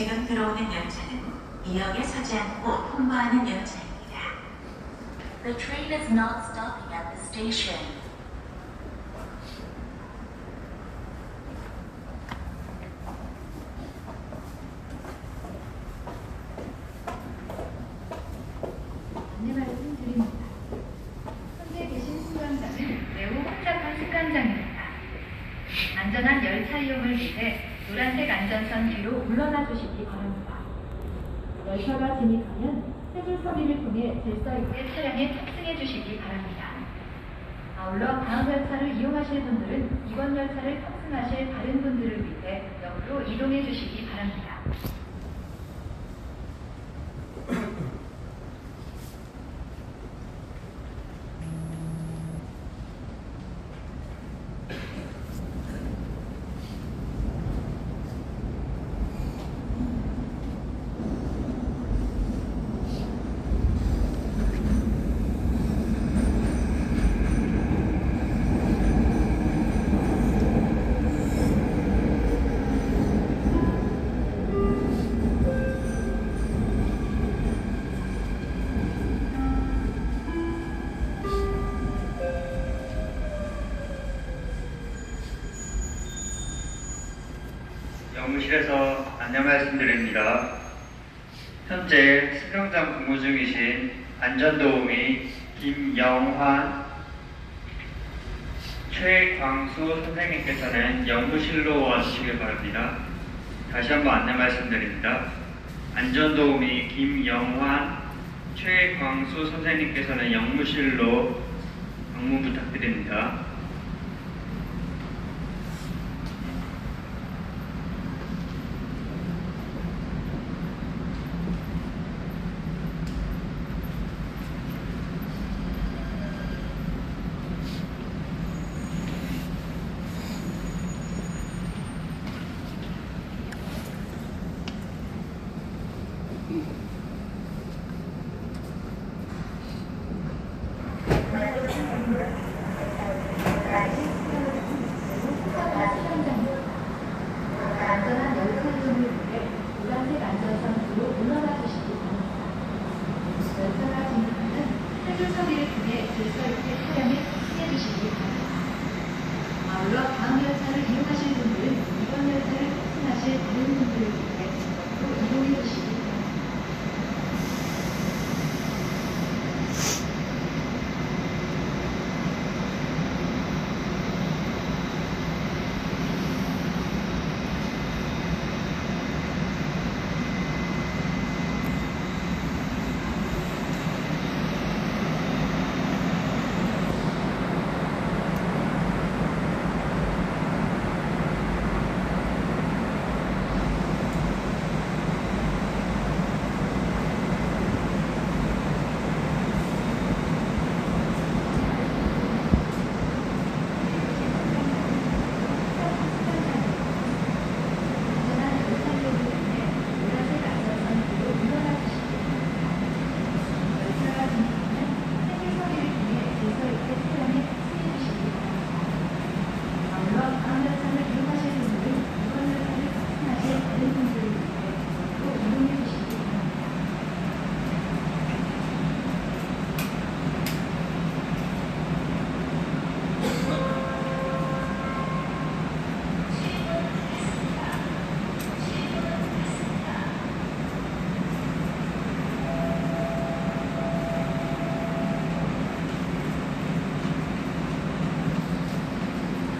지금 들어오는 열차는 이 역에 서지 않고 통과하는 열차입니다. The train is not stopping at the station. 안내 말씀드립니다. 현재 계신 승강장은 매우 혼잡한 승강장입니다. 안전한 열차 이용을 위해 노란색 안전선 뒤로 물러나 주시기 바랍니다. 열차가 진입하면 세줄 서비를 통해 질서 있게 차량에 탑승해 주시기 바랍니다. 아울러 다음 열차를 이용하실 분들은 이번 열차를 탑승하실 다른 분들을 위해 옆으로 이동해 주시기 바랍니다. 영무실에서 안내 말씀드립니다. 현재 승강장 근무 중이신 안전도우미 김영환, 최광수 선생님께서는 영무실로 와주시길 바랍니다. 다시 한번 안내 말씀드립니다. 안전도우미 김영환, 최광수 선생님께서는 영무실로 방문 부탁드립니다. 안전한 열차 이용을 위해 노란색 안전선 뒤로 물러나 주시기 바랍니다. 열차가 진입하는 서비를 통해 질서 있게 차량에 탑승해 주시기 바랍니다. 아울러 다음 열차를 이용하실 분들은 이번 열차를 탑승하실